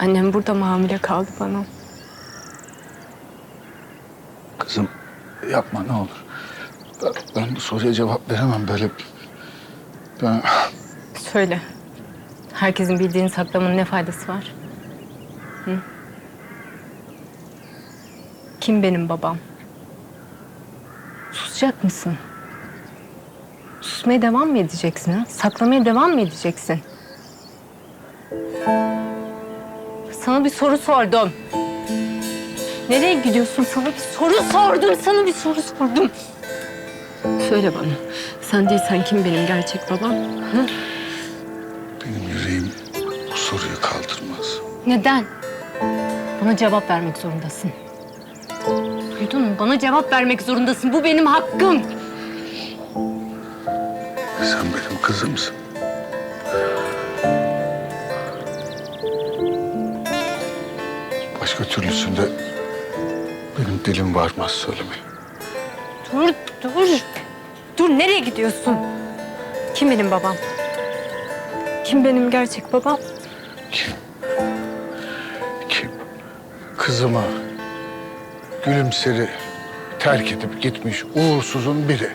Annem burada mı hamile kaldı bana? Kızım yapma ne olur. Ben, ben bu soruya cevap veremem böyle. Ben Söyle. Herkesin bildiğini saklamanın ne faydası var? Hı? Kim benim babam? Susacak mısın? Susmaya devam mı edeceksin ha? Saklamaya devam mı edeceksin? Sana bir soru sordum. Nereye gidiyorsun? Sana bir soru sordum. Sana bir soru sordum. Söyle bana. Sen değilsen kim benim gerçek babam? Hı? benim yüreğim bu soruyu kaldırmaz. Neden? Bana cevap vermek zorundasın. Duydun mu? Bana cevap vermek zorundasın. Bu benim hakkım. Sen benim kızımsın. Başka türlüsünde benim dilim varmaz söylemeye. Dur, dur. Dur, nereye gidiyorsun? Kim benim babam? Kim benim gerçek babam? Kim? Kim? Kızımı, gülümseri terk edip gitmiş uğursuzun biri.